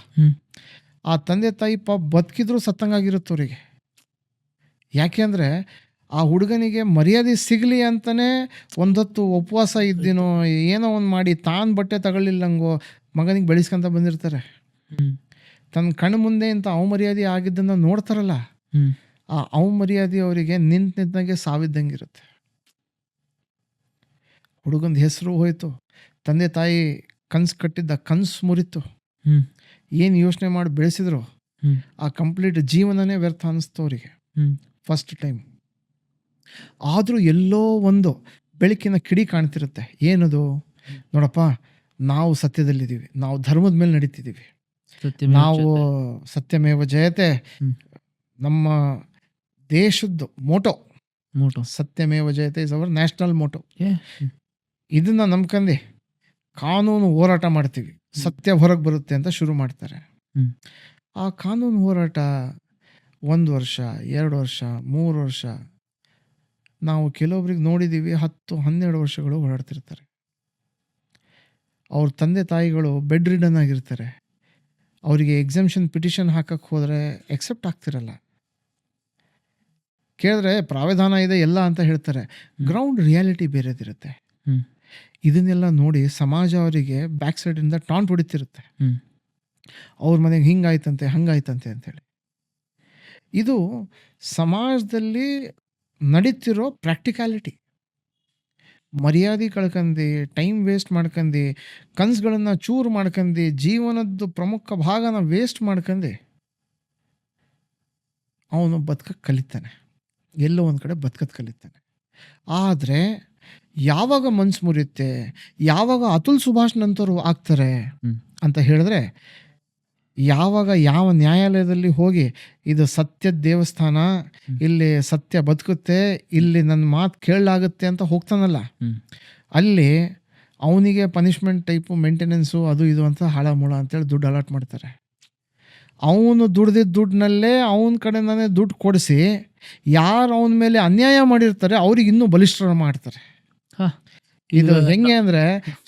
ಆ ತಂದೆ ತಾಯಿ ಪಾಪ ಬದುಕಿದ್ರು ಸತ್ತಂಗಾಗಿರುತ್ತೆ ಅವರಿಗೆ. ಯಾಕೆಂದರೆ ಆ ಹುಡುಗನಿಗೆ ಮರ್ಯಾದೆ ಸಿಗಲಿ ಅಂತಲೇ ಒಂದೊತ್ತು ಉಪವಾಸ ಇದ್ದೀನೋ ಏನೋ ಒಂದು ಮಾಡಿ ತಾನು ಬಟ್ಟೆ ತಗೊಳ್ಳಿಲ್ಲಂಗೋ ಮಗನಿಗೆ ಬೆಳೆಸ್ಕೊಂತ ಬಂದಿರ್ತಾರೆ. ತನ್ನ ಕಣ್ಣು ಮುಂದೆ ಇಂಥ ಅವಮರ್ಯಾದೆ ಆಗಿದ್ದನ್ನು ನೋಡ್ತಾರಲ್ಲ. ಆ ಅವಮರ್ಯಾದೆ ಅವರಿಗೆ ನಿಂತು ನಿಂತಾಗೆ ಸಾವಿದ್ದಂಗೆ ಇರುತ್ತೆ ಹುಡುಗನ ಹೆಸರು ಹೋಯಿತು ತಂದೆ ತಾಯಿ ಕನ್ಸು ಕಟ್ಟಿದ್ದ ಕನ್ಸು ಮುರಿತು. ಏನು ಯೋಚನೆ ಮಾಡಿ ಬೆಳೆಸಿದ್ರು. ಆ ಕಂಪ್ಲೀಟ್ ಜೀವನನೇ ವ್ಯರ್ಥ ಅನ್ನಿಸ್ತು ಅವರಿಗೆ. ಫಸ್ಟ್ ಟೈಮ್ ಆದರೂ ಎಲ್ಲೋ ಒಂದು ಬೆಳಕಿನ ಕಿಡಿ ಕಾಣ್ತಿರುತ್ತೆ. ಏನದು? ನೋಡಪ್ಪ ನಾವು ಸತ್ಯದಲ್ಲಿದ್ದೀವಿ. ನಾವು ಧರ್ಮದ ಮೇಲೆ ನಡೀತಿದ್ದೀವಿ. ನಾವು ಸತ್ಯಮೇವ ಜಯತೆ. ನಮ್ಮ ದೇಶದ್ದು motto. Motto. Satyameva Jayate is our national motto ಇದನ್ನ ನಂಬ್ಕಂದು ಕಾನೂನು ಹೋರಾಟ ಮಾಡ್ತೀವಿ. ಸತ್ಯ ಹೊರಗೆ ಬರುತ್ತೆ ಅಂತ ಶುರು ಮಾಡ್ತಾರೆ. ಆ ಕಾನೂನು ಹೋರಾಟ ಒಂದು ವರ್ಷ ಎರಡು ವರ್ಷ ಮೂರು ವರ್ಷ ನಾವು ಕೆಲವೊಬ್ರಿಗೆ ನೋಡಿದ್ದೀವಿ ಹತ್ತು ಹನ್ನೆರಡು ವರ್ಷಗಳು ಓಡಾಡ್ತಿರ್ತಾರೆ. ಅವ್ರ ತಂದೆ ತಾಯಿಗಳು ಬೆಡ್ ರಿಡನ್ ಆಗಿರ್ತಾರೆ. ಅವರಿಗೆ ಎಕ್ಸಮ್ಷನ್ ಪಿಟಿಷನ್ ಹಾಕಕ್ಕೆ ಹೋದರೆ ಎಕ್ಸೆಪ್ಟ್ ಆಗ್ತಿರಲ್ಲ. ಕೇಳಿದ್ರೆ ಪ್ರಾವಿಧಾನ ಇದೆ ಎಲ್ಲ ಅಂತ ಹೇಳ್ತಾರೆ. ಗ್ರೌಂಡ್ ರಿಯಾಲಿಟಿ ಬೇರೆದಿರುತ್ತೆ. ಇದನ್ನೆಲ್ಲ ನೋಡಿ ಸಮಾಜ ಅವರಿಗೆ ಬ್ಯಾಕ್ ಸೈಡಿಂದ ಟಾಂಟ್ ಹೊಡಿತಿರುತ್ತೆ. ಅವ್ರ ಮನೆಗೆ ಹಿಂಗಾಯ್ತಂತೆ ಹಂಗಾಯ್ತಂತೆ ಅಂತೇಳಿ. ಇದು ಸಮಾಜದಲ್ಲಿ ನಡೀತಿರೋ ಪ್ರಾಕ್ಟಿಕ್ಯಾಲಿಟಿ ಮರ್ಯಾದೆ ಕಳ್ಕಂದು ಟೈಮ್ ವೇಸ್ಟ್ ಮಾಡ್ಕಂದು ಕನಸುಗಳನ್ನು ಚೂರು ಮಾಡ್ಕಂದು ಜೀವನದ್ದು ಪ್ರಮುಖ ಭಾಗನ ವೇಸ್ಟ್ ಮಾಡ್ಕಂದು ಅವನು ಬದುಕಕ್ಕೆ ಕಲಿತಾನೆ. ಎಲ್ಲೋ ಒಂದು ಕಡೆ ಬದುಕಕ್ಕೆ ಕಲಿತಾನೆ. ಆದರೆ ಯಾವಾಗ ಮನ್ಸು ಮುರಿಯುತ್ತೆ ಯಾವಾಗ ಅತುಲ್ ಸುಭಾಷ್ ನಂತರು ಆಗ್ತಾರೆ ಅಂತ ಹೇಳಿದ್ರೆ ಯಾವಾಗ ಯಾವ ನ್ಯಾಯಾಲಯದಲ್ಲಿ ಹೋಗಿ ಇದು ಸತ್ಯ ದೇವಸ್ಥಾನ ಇಲ್ಲಿ ಸತ್ಯ ಬದುಕುತ್ತೆ ಇಲ್ಲಿ ನನ್ನ ಮಾತು ಕೇಳಲಾಗುತ್ತೆ ಅಂತ ಹೋಗ್ತಾನಲ್ಲ. ಅಲ್ಲಿ ಅವನಿಗೆ ಪನಿಷ್ಮೆಂಟ್ ಟೈಪು ಮೇಂಟೆನೆನ್ಸು ಅದು ಇದು ಅಂತ ಹಾಳ ಮೂಳ ಅಂತೇಳಿ ದುಡ್ಡು ಅಲಾಟ್ ಮಾಡ್ತಾರೆ. ಅವನು ದುಡ್ದಿದ್ದ ದುಡ್ಡಿನಲ್ಲೇ ಅವನ ಕಡೆಯಿಂದನೇ ದುಡ್ಡು ಕೊಡಿಸಿ ಯಾರು ಅವನ ಮೇಲೆ ಅನ್ಯಾಯ ಮಾಡಿರ್ತಾರೆ ಅವ್ರಿಗೆ ಇನ್ನೂ ಬಲಿಷ್ಠರ ಮಾಡ್ತಾರೆ. ಇದು ಹೆಂಗೆ ಅಂದ್ರೆ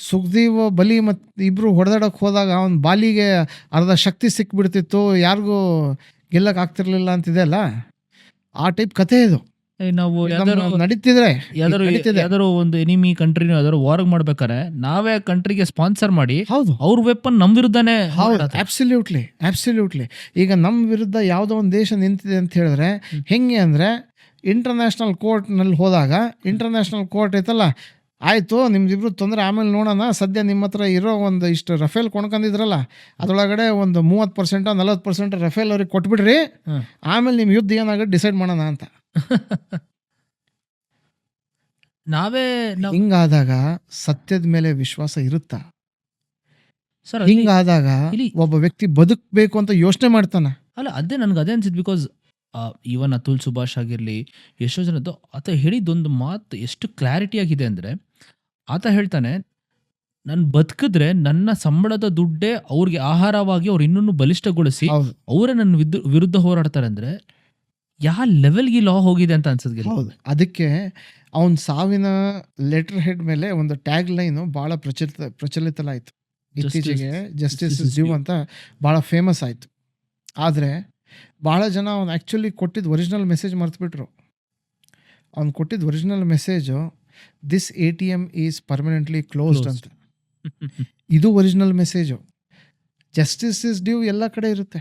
ಸುಖದೇವ್ ಬಲಿ ಮತ್ ಇಬ್ರು ಹೊಡೆದಾಡಕ್ ಹೋದಾಗ ಅವನ್ ಬಾಲಿಗೆ ಅರ್ಧ ಶಕ್ತಿ ಸಿಕ್ಬಿಡ್ತಿತ್ತು ಯಾರಿಗೂ ಗೆಲ್ಲಕ್ ಆಗ್ತಿರ್ಲಿಲ್ಲ ಅಂತಿದೆ ಅಲ್ಲ? ಆ ಟೈಪ್ ಕಥೆ ಇದು. ನಾವು ನಡೀತಿದ್ರೆ ಯಾವ್ದಾದ್ರು ಒಂದು ಎನಿಮಿ ಕಂಟ್ರಿನ ಯಾವ್ದಾರು ವಾರ್ಗ್ ಮಾಡ್ಬೇಕಾರೆ ನಾವೇ ಕಂಟ್ರಿಗೆ ಸ್ಪಾನ್ಸರ್ ಮಾಡಿ ಹೌದು. ಅವ್ರ ವೆಪನ್ ನಮ್ ವಿರುದ್ಧನೇ ಹೌದು. ಆಬ್ಸಲ್ಯೂಟ್ಲಿ ಅಬ್ಸಲ್ಯೂಟ್ಲಿ ಈಗ ನಮ್ಮ ವಿರುದ್ಧ ಯಾವುದೋ ಒಂದು ದೇಶ ನಿಂತಿದೆ ಅಂತ ಹೇಳಿದ್ರೆ. ಹೆಂಗೆ ಅಂದರೆ ಇಂಟರ್ನ್ಯಾಷನಲ್ ಕೋರ್ಟ್ನಲ್ಲಿ ಹೋದಾಗ ಇಂಟರ್ನ್ಯಾಷನಲ್ ಕೋರ್ಟ್ ಐತಲ್ಲ ಆಯಿತು ನಿಮ್ದಿಬ್ರು ತೊಂದರೆ ಆಮೇಲೆ ನೋಡೋಣ. ಸದ್ಯ ನಿಮ್ಮ ಹತ್ರ ಇರೋ ಒಂದು ಇಷ್ಟು ರಫೇಲ್ ಕೊಂಡ್ಕೊಂಡಿದ್ರಲ್ಲ ಅದರೊಳಗಡೆ ಒಂದು ಮೂವತ್ತು ಪರ್ಸೆಂಟೋ ನಲ್ವತ್ತು ಪರ್ಸೆಂಟ್ ರಫೇಲ್ ಅವ್ರಿಗೆ ಕೊಟ್ಬಿಡ್ರಿ. ಆಮೇಲೆ ನಿಮ್ಮ ಯುದ್ಧ ಏನಾಗುತ್ತೆ ಡಿಸೈಡ್ ಮಾಡೋಣ ಅಂತ. ನಾವೇ ಹಿಂಗಾದಾಗ ಸತ್ಯದ ಮೇಲೆ ವಿಶ್ವಾಸ ಇರುತ್ತಾ? ಸರ್ ಹಿಂಗಾದಾಗ ಒಬ್ಬ ವ್ಯಕ್ತಿ ಬದುಕಬೇಕು ಅಂತ ಯೋಚನೆ ಮಾಡ್ತಾನೆ? ಅಲ್ಲ ಅದೇ ನನಗೆ ಅದೇ ಅನ್ಸಿತ್ತು ಬಿಕಾಸ್ ಇವನ್ ಅತುಲ್ ಸುಭಾಷ್ ಆಗಿರಲಿ ಎಷ್ಟೋ ಜನದ್ದು ಆತ ಹೇಳಿದ್ದೊಂದು ಮಾತು ಎಷ್ಟು ಕ್ಲಾರಿಟಿ ಆಗಿದೆ ಅಂದರೆ ಆತ ಹೇಳ್ತಾನೆ ನಾನು ಬದುಕಿದ್ರೆ ನನ್ನ ಸಂಬಳದ ದುಡ್ಡೇ ಅವ್ರಿಗೆ ಆಹಾರವಾಗಿ ಅವ್ರು ಇನ್ನೂ ಬಲಿಷ್ಠಗೊಳಿಸಿ ಅವರೇ ನನ್ನ ವಿರುದ್ಧ ಹೋರಾಡ್ತಾರೆ ಅಂದರೆ ಯಾವ ಲೆವೆಲ್ಗೆ ಲಾ ಹೋಗಿದೆ ಅಂತ ಅನ್ಸದ್ಗೆ ಹೌದು. ಅದಕ್ಕೆ ಅವನ ಸಾವಿನ ಲೆಟರ್ ಹೆಡ್ ಮೇಲೆ ಒಂದು ಟ್ಯಾಗ್ ಲೈನು ಭಾಳ ಪ್ರಚಲಿತ ಪ್ರಚಲಿತಲಾಯಿತು. ಇತ್ತೀಚೆಗೆ ಜಸ್ಟಿಸ್ ಜೀವ್ ಡ್ಯೂ ಅಂತ ಭಾಳ ಫೇಮಸ್ ಆಯಿತು. ಆದರೆ ಭಾಳ ಜನ ಅವ್ನು ಆ್ಯಕ್ಚುಲಿ ಕೊಟ್ಟಿದ್ದು ಒರಿಜಿನಲ್ ಮೆಸೇಜ್ ಮರೆತುಬಿಟ್ರು. ಅವ್ನು ಕೊಟ್ಟಿದ್ದು original message this A T M is permanently closed. ಅಂತ. ಇದು original message justice is due ಎಲ್ಲ ಕಡೆ ಇರುತ್ತೆ.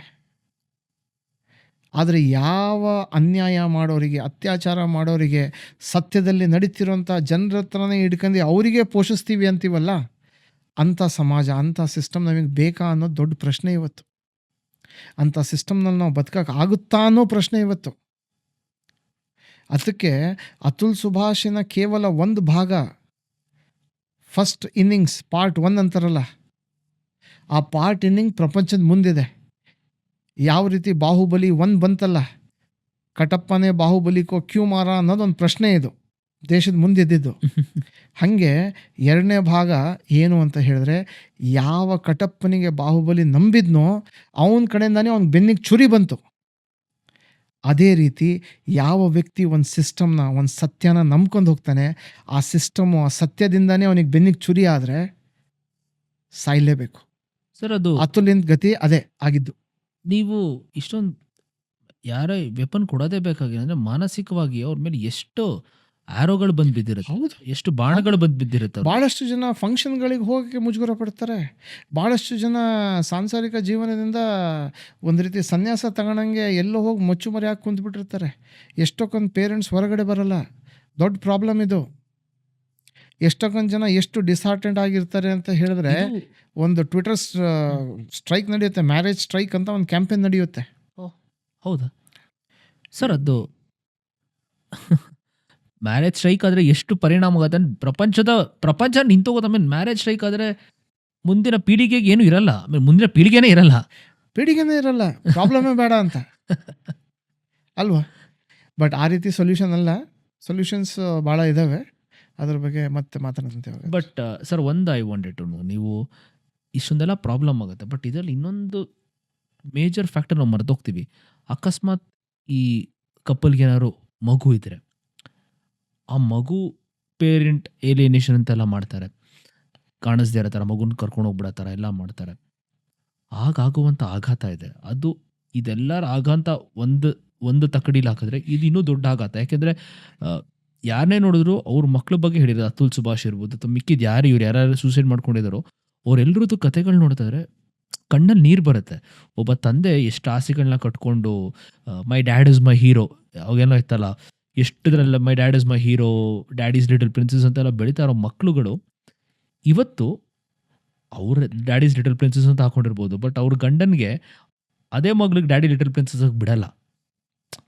ಆದರೆ ಯಾವ ಅನ್ಯಾಯ ಮಾಡೋರಿಗೆ ಅತ್ಯಾಚಾರ ಮಾಡೋರಿಗೆ ಸತ್ಯದಲ್ಲಿ ನಡೀತಿರೋಂಥ ಜನರ ಹತ್ರನೇ ಹಿಡ್ಕೊಂಡು ಅವರಿಗೆ ಪೋಷಿಸ್ತೀವಿ ಅಂತೀವಲ್ಲ ಅಂಥ ಸಮಾಜ ಅಂಥ ಸಿಸ್ಟಮ್ ನಮಗೆ ಬೇಕಾ ಅನ್ನೋದು ದೊಡ್ಡ ಪ್ರಶ್ನೆ ಇವತ್ತು. ಅಂಥ ಸಿಸ್ಟಮ್ನಲ್ಲಿ ನಾವು ಬದುಕಕ್ಕೆ ಆಗುತ್ತಾ ಅನ್ನೋ ಪ್ರಶ್ನೆ ಇವತ್ತು. ಅದಕ್ಕೆ ಅತುಲ್ ಸುಭಾಷಿನ ಕೇವಲ ಒಂದು ಭಾಗ ಫಸ್ಟ್ ಇನ್ನಿಂಗ್ಸ್ ಪಾರ್ಟ್ ಒನ್ ಅಂತಾರಲ್ಲ, ಆ ಪಾರ್ಟ್ ಇನ್ನಿಂಗ್ ಪ್ರಪಂಚದ ಮುಂದಿದೆ. ಯಾವ ರೀತಿ ಬಾಹುಬಲಿ ಒನ್ ಬಂತಲ್ಲ, ಕಟಪ್ಪನೇ ಬಾಹುಬಲಿಕೋ ಕ್ಯೂ ಮಾರ ಅನ್ನೋದೊಂದು ಪ್ರಶ್ನೆ ಇದು. ದೇಶದ ಮುಂದೆ ಇದ್ದಿದ್ದು ಹಾಗೆ ಎರಡನೇ ಭಾಗ ಏನು ಅಂತ ಹೇಳಿದ್ರೆ ಯಾವ ಕಟಪ್ಪನಿಗೆ ಬಾಹುಬಲಿ ನಂಬಿದ್ನೋ ಅವನ ಕಡೆಯಿಂದಾನೇ ಅವ್ನ ಬೆನ್ನಿಗೆ ಚುರಿ ಬಂತು. ಅದೇ ರೀತಿ ಯಾವ ವ್ಯಕ್ತಿ ಒಂದು ಸಿಸ್ಟಮ್ನ ಒಂದು ಸತ್ಯನ ನಂಬ್ಕೊಂಡು ಹೋಗ್ತಾನೆ ಆ ಸಿಸ್ಟಮು ಆ ಸತ್ಯದಿಂದಾನೇ ಅವನಿಗೆ ಬೆನ್ನಿಗೆ ಚುರಿ ಆದರೆ ಸಾಯ್ಲೇಬೇಕು. ಸರ್ ಅದು ಅತುಲಿಂದ ಗತಿ ಅದೇ ಆಗಿದ್ದು. ನೀವು ಇಷ್ಟೊಂದು ಯಾರೇ ವೆಪನ್ ಕೊಡೋದೇ ಬೇಕಾಗಿಲ್ಲ ಅಂದರೆ ಮಾನಸಿಕವಾಗಿ ಅವ್ರ ಮೇಲೆ ಎಷ್ಟು ಆರೋಗಳು ಬಂದು ಬಿದ್ದಿರುತ್ತೆ ಹೌದು. ಎಷ್ಟು ಬಾಣಗಳು ಬಂದು ಬಿದ್ದಿರುತ್ತೆ. ಭಾಳಷ್ಟು ಜನ ಫಂಕ್ಷನ್ಗಳಿಗೆ ಹೋಗೋಕ್ಕೆ ಮುಜುಗರ ಪಡ್ತಾರೆ. ಭಾಳಷ್ಟು ಜನ ಸಾಂಸಾರಿಕ ಜೀವನದಿಂದ ಒಂದು ರೀತಿ ಸನ್ಯಾಸ ತಗೊಳಂಗೆ ಎಲ್ಲೋ ಹೋಗಿ ಮಚ್ಚುಮರಿ ಹಾಕಿ ಕುಂತ್ಬಿಟ್ಟಿರ್ತಾರೆ. ಎಷ್ಟೊಕ್ಕೊಂದು ಪೇರೆಂಟ್ಸ್ ಹೊರಗಡೆ ಬರಲ್ಲ. ದೊಡ್ಡ ಪ್ರಾಬ್ಲಮ್ ಇದು. ಎಷ್ಟೊಂದು ಜನ ಎಷ್ಟು ಡಿಸಾರ್ಟೆಂಟ್ ಆಗಿರ್ತಾರೆ ಅಂತ ಹೇಳಿದ್ರೆ ಒಂದು ಟ್ವಿಟರ್ ಸ್ಟ್ರೈಕ್ ನಡೆಯುತ್ತೆ. ಮ್ಯಾರೇಜ್ ಸ್ಟ್ರೈಕ್ ಅಂತ ಒಂದು ಕ್ಯಾಂಪೇನ್ ನಡೆಯುತ್ತೆ. ಹೌದಾ? ಸರ್ ಅದು ಮ್ಯಾರೇಜ್ ಸ್ಟ್ರೈಕ್ ಆದರೆ ಎಷ್ಟು ಪರಿಣಾಮ ಆಗುತ್ತೆ ಅಂದ್ರೆ ಪ್ರಪಂಚದ ಪ್ರಪಂಚ ನಿಂತೋಗೋದು. ಆಮೇಲೆ ಮ್ಯಾರೇಜ್ ಸ್ಟ್ರೈಕ್ ಆದರೆ ಮುಂದಿನ ಪೀಳಿಗೆಗೆ ಏನು ಇರಲ್ಲ. ಆಮೇಲೆ ಮುಂದಿನ ಪೀಳಿಗೆನೇ ಇರಲ್ಲ. ಪೀಳಿಗೆನೇ ಇರಲ್ಲ. ಪ್ರಾಬ್ಲಮೇ ಬೇಡ ಅಂತ. ಅಲ್ವಾ? ಬಟ್ ಆ ರೀತಿ ಸೊಲ್ಯೂಷನ್ ಅಲ್ಲ. ಸೊಲ್ಯೂಷನ್ಸ್ ಭಾಳ ಇದ್ದಾವೆ ಅದ್ರ ಬಗ್ಗೆ ಮತ್ತೆ ಮಾತಾಡ್ತೇವೆ ಬಟ್ ಸರ್ ಒಂದು ಐ ವಾಂಟೆಡ್ ಟು ನೋ ನೀವು ಇಷ್ಟೊಂದೆಲ್ಲ ಪ್ರಾಬ್ಲಮ್ ಆಗುತ್ತೆ. ಬಟ್ ಇದರಲ್ಲಿ ಇನ್ನೊಂದು ಮೇಜರ್ ಫ್ಯಾಕ್ಟರ್ ನಾವು ಮರೆತೋಗ್ತೀವಿ ಅಕಸ್ಮಾತ್ ಈ ಕಪ್ಪಲ್ಗೆ ಏನಾದ್ರು ಮಗು ಇದ್ರೆ. ಆ ಮಗು ಪೇರೆಂಟ್ ಏಲಿಯನೇಷನ್ ಅಂತೆಲ್ಲ ಮಾಡ್ತಾರೆ. ಕಾಣಿಸ್ದೇ ಇರೋ ಥರ ಮಗುನ ಕರ್ಕೊಂಡು ಹೋಗ್ಬಿಡೋ ಥರ ಎಲ್ಲ ಮಾಡ್ತಾರೆ. ಆಗಾಗುವಂಥ ಆಘಾತ ಇದೆ. ಅದು ಇದೆಲ್ಲರ ಆಘಾತ ಒಂದು ಒಂದು ತಕಡಿಲಿ ಹಾಕಿದ್ರೆ ಇದು ಇನ್ನೂ ದೊಡ್ಡ ಆಘಾತ. ಯಾಕೆಂದರೆ ಯಾರನ್ನೇ ನೋಡಿದ್ರು ಅವ್ರ ಮಕ್ಳ ಬಗ್ಗೆ ಹೇಳಿದ್ರು ಅತುಲ್ ಸುಭಾಷ್ ಇರ್ಬೋದು, ಅಥವಾ ಮಿಕ್ಕಿದ ಯಾರು ಇವ್ರು ಯಾರು ಸೂಸೈಡ್ ಮಾಡ್ಕೊಂಡಿದ್ದಾರೋ ಅವರೆಲ್ಲರದ್ದು ಕತೆಗಳು ನೋಡ್ತಾಯಿದ್ರೆ ಕಣ್ಣಲ್ಲಿ ನೀರು ಬರುತ್ತೆ. ಒಬ್ಬ ತಂದೆ ಎಷ್ಟು ಆಸೆಗಳನ್ನ ಕಟ್ಕೊಂಡು my dad is my hero ಅವಾಗೇನೋ ಇತ್ತಲ್ಲ ಎಷ್ಟುದ್ರಲ್ಲ my dad is my hero daddy's little princess ಅಂತೆಲ್ಲ ಬೆಳೀತಾ ಇರೋ ಮಕ್ಕಳುಗಳು ಇವತ್ತು ಅವ್ರ ಡ್ಯಾಡಿಸ್ ಲಿಟಲ್ ಪ್ರಿನ್ಸಸ್ ಅಂತ ಹಾಕೊಂಡಿರ್ಬೋದು ಬಟ್ ಅವ್ರ ಗಂಡನಿಗೆ ಅದೇ ಮಗ್ಳಿಗೆ ಡ್ಯಾಡಿ ಲಿಟಲ್ ಪ್ರಿನ್ಸಸ್ ಬಿಡಲ್ಲ.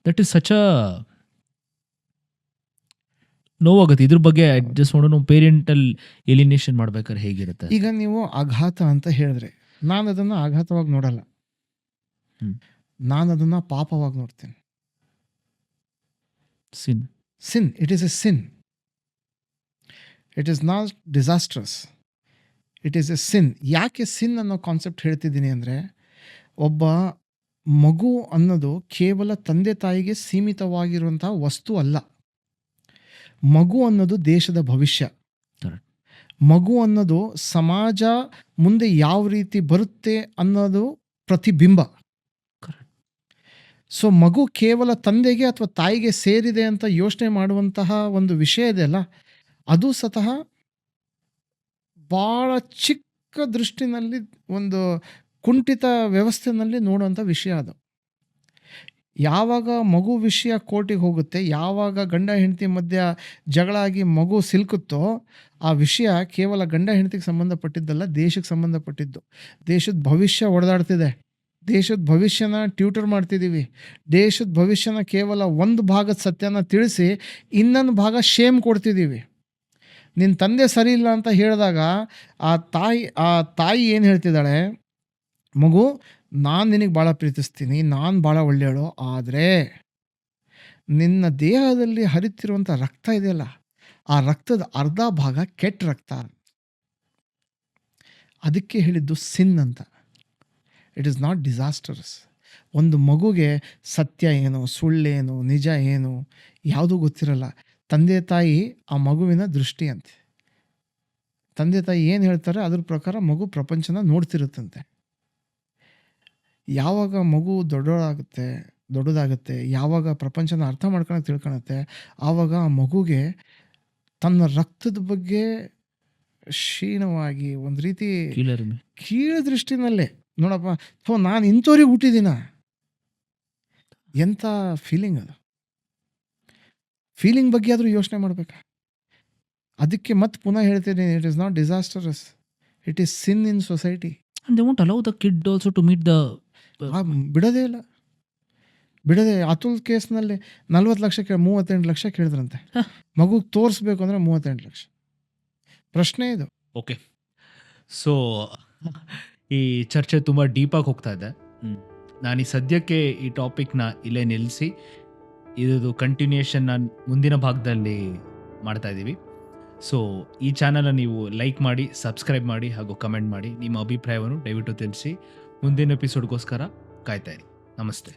ದಟ್ ಈಸ್ ಸಚ್ ಅ ನೋವಾಗುತ್ತೆ. ಇದ್ರ ಬಗ್ಗೆ ಅಡ್ಜಸ್ಟ್ ಮಾಡೋಣ ನಾವು ಪೇರೆಂಟಲ್ ಎಲಿನೇಷನ್ ಮಾಡ್ಬೇಕಾದ್ರೆ ಹೇಗಿರುತ್ತೆ ಈಗ ನೀವು ಆಘಾತ ಅಂತ ಹೇಳಿದ್ರೆ ನಾನು ಅದನ್ನು ಆಘಾತವಾಗಿ ನೋಡಲ್ಲ. ನಾನು ಅದನ್ನು ಪಾಪವಾಗಿ ನೋಡ್ತೀನಿ. Sin sin it is a sin it is not disastrous it is a sin ಯಾಕೆ ಸಿನ್ ಅನ್ನೋ ಕಾನ್ಸೆಪ್ಟ್ ಹೇಳ್ತಿದ್ದೀನಿ ಅಂದರೆ ಒಬ್ಬ ಮಗು ಅನ್ನೋದು ಕೇವಲ ತಂದೆ ತಾಯಿಗೆ ಸೀಮಿತವಾಗಿರುವಂಥ ವಸ್ತು ಅಲ್ಲ. ಮಗು ಅನ್ನೋದು ದೇಶದ ಭವಿಷ್ಯ. ಮಗು ಅನ್ನೋದು ಸಮಾಜ ಮುಂದೆ ಯಾವ ರೀತಿ ಬರುತ್ತೆ ಅನ್ನೋದು ಪ್ರತಿಬಿಂಬ. ಸೊ ಮಗು ಕೇವಲ ತಂದೆಗೆ ಅಥವಾ ತಾಯಿಗೆ ಸೇರಿದೆ ಅಂತ ಯೋಚನೆ ಮಾಡುವಂತಹ ಒಂದು ವಿಷಯ ಇದೆ ಅಲ್ಲ? ಅದು ಸತಃ ಭಾಳ ಚಿಕ್ಕ ದೃಷ್ಟಿನಲ್ಲಿ ಒಂದು ಕುಂಠಿತ ವ್ಯವಸ್ಥೆನಲ್ಲಿ ನೋಡುವಂಥ ವಿಷಯ ಅದು. ಯಾವಾಗ ಮಗು ವಿಷಯ ಕೋರ್ಟಿಗೆ ಹೋಗುತ್ತೆ, ಯಾವಾಗ ಗಂಡ ಹೆಂಡತಿ ಮಧ್ಯ ಜಗಳ ಆಗಿ ಮಗು ಸಿಲುಕುತ್ತೋ, ಆ ವಿಷಯ ಕೇವಲ ಗಂಡ ಹೆಂಡತಿಗೆ ಸಂಬಂಧಪಟ್ಟಿದ್ದಲ್ಲ, ದೇಶಕ್ಕೆ ಸಂಬಂಧಪಟ್ಟಿದ್ದು. ದೇಶದ ಭವಿಷ್ಯ ಒಡೆದಾಡ್ತಿದೆ. ದೇಶದ ಭವಿಷ್ಯನ ಟ್ಯೂಟರ್ ಮಾಡ್ತಿದ್ದೀವಿ ದೇಶದ ಭವಿಷ್ಯನ ಕೇವಲ ಒಂದು ಭಾಗದ ಸತ್ಯನ ತಿಳಿಸಿ ಇನ್ನೊಂದು ಭಾಗ ಶೇಮ್ ಕೊಡ್ತಿದ್ದೀವಿ ನಿನ್ನ ತಂದೆ ಸರಿ ಇಲ್ಲ ಅಂತ ಹೇಳಿದಾಗ ಆ ತಾಯಿ ಆ ತಾಯಿ ಏನು ಹೇಳ್ತಿದ್ದಾಳೆ? ಮಗು, ನಾನು ನಿನಗೆ ಭಾಳ ಪ್ರೀತಿಸ್ತೀನಿ, ನಾನು ಭಾಳ ಒಳ್ಳೆಯಳು, ಆದರೆ ನಿನ್ನ ದೇಹದಲ್ಲಿ ಹರಿತಿರುವಂಥ ರಕ್ತ ಇದೆಯಲ್ಲ, ಆ ರಕ್ತದ ಅರ್ಧ ಭಾಗ ಕೆಟ್ಟ ರಕ್ತ. ಅದಕ್ಕೆ ಹೇಳಿದ್ದು ಸಿನ್ ಅಂತ. ಇಟ್ ಇಸ್ ನಾಟ್ ಡಿಸಾಸ್ಟರ್ಸ್ ಒಂದು ಮಗುಗೆ ಸತ್ಯ ಏನು ಸುಳ್ಳೇನು ನಿಜ ಏನು ಯಾವುದೂ ಗೊತ್ತಿರಲ್ಲ. ತಂದೆ ತಾಯಿ ಆ ಮಗುವಿನ ದೃಷ್ಟಿ ಅಂತೆ ತಂದೆ ತಾಯಿ ಏನು ಹೇಳ್ತಾರೆ? ಅದ್ರ ಪ್ರಕಾರ ಮಗು ಪ್ರಪಂಚನ ನೋಡ್ತಿರುತ್ತಂತೆ. ಯಾವಾಗ ಮಗು ದೊಡ್ಡದಾಗುತ್ತೆ ದೊಡ್ಡದಾಗುತ್ತೆ ಯಾವಾಗ ಪ್ರಪಂಚನ ಅರ್ಥ ಮಾಡ್ಕೊಳಕ್ಕೆ ತಿಳ್ಕೊಳತ್ತೆ ಆವಾಗ ಆ ಮಗುಗೆ ತನ್ನ ರಕ್ತದ ಬಗ್ಗೆ ಕ್ಷೀಣವಾಗಿ ಒಂದು ರೀತಿ ಕೀಳು ದೃಷ್ಟಿನಲ್ಲೇ ನೋಡಪ್ಪ ಸೊ ನಾನು ಇಂಥವ್ರಿಗೆ ಹುಟ್ಟಿದ್ದೀನ? ಎಂಥ ಫೀಲಿಂಗ್ ಅದು. ಫೀಲಿಂಗ್ ಬಗ್ಗೆ ಆದರೂ ಯೋಚನೆ ಮಾಡಬೇಕಾ? ಅದಕ್ಕೆ ಮತ್ತೆ ಪುನಃ ಹೇಳ್ತೀನಿ it is not disastrous it is sin in society and they want allow the kid also to meet the ಬಿಡೋದೇ ಇಲ್ಲ. ಬಿಡೋದೇ ಅತುಲ್ ಕೇಸ್ನಲ್ಲಿ ನಲ್ವತ್ತು ಲಕ್ಷ ಕೇಳಿ ಮೂವತ್ತೆಂಟು ಲಕ್ಷ ಕೇಳಿದ್ರಂತೆ. ಮಗು ಮಗುಗೆ ತೋರಿಸ್ಬೇಕು ಅಂದರೆ ಮೂವತ್ತೆಂಟು ಲಕ್ಷ. ಪ್ರಶ್ನೆ ಇದು. ಓಕೆ ಸೊ ಈ ಚರ್ಚೆ ತುಂಬ ಡೀಪಾಗಿ ಹೋಗ್ತಾ ಇದೆ. ನಾನು ಈ ಸದ್ಯಕ್ಕೆ ಈ ಟಾಪಿಕ್ನ ಇಲ್ಲೇ ನಿಲ್ಲಿಸಿ ಇದು ಕಂಟಿನ್ಯೂಷನ್ ನಾನು ಮುಂದಿನ ಭಾಗದಲ್ಲಿ ಮಾಡ್ತಾ ಇದ್ದೀವಿ ಸೊ ಈ ಚಾನಲ್ನ ನೀವು ಲೈಕ್ ಮಾಡಿ ಸಬ್ಸ್ಕ್ರೈಬ್ ಮಾಡಿ ಹಾಗೂ ಕಮೆಂಟ್ ಮಾಡಿ ನಿಮ್ಮ ಅಭಿಪ್ರಾಯವನ್ನು ದಯವಿಟ್ಟು ತಿಳಿಸಿ. ಮುಂದಿನ ಎಪಿಸೋಡ್ಗೋಸ್ಕರ ಕಾಯ್ತಾ ಇರಿ. ನಮಸ್ತೆ.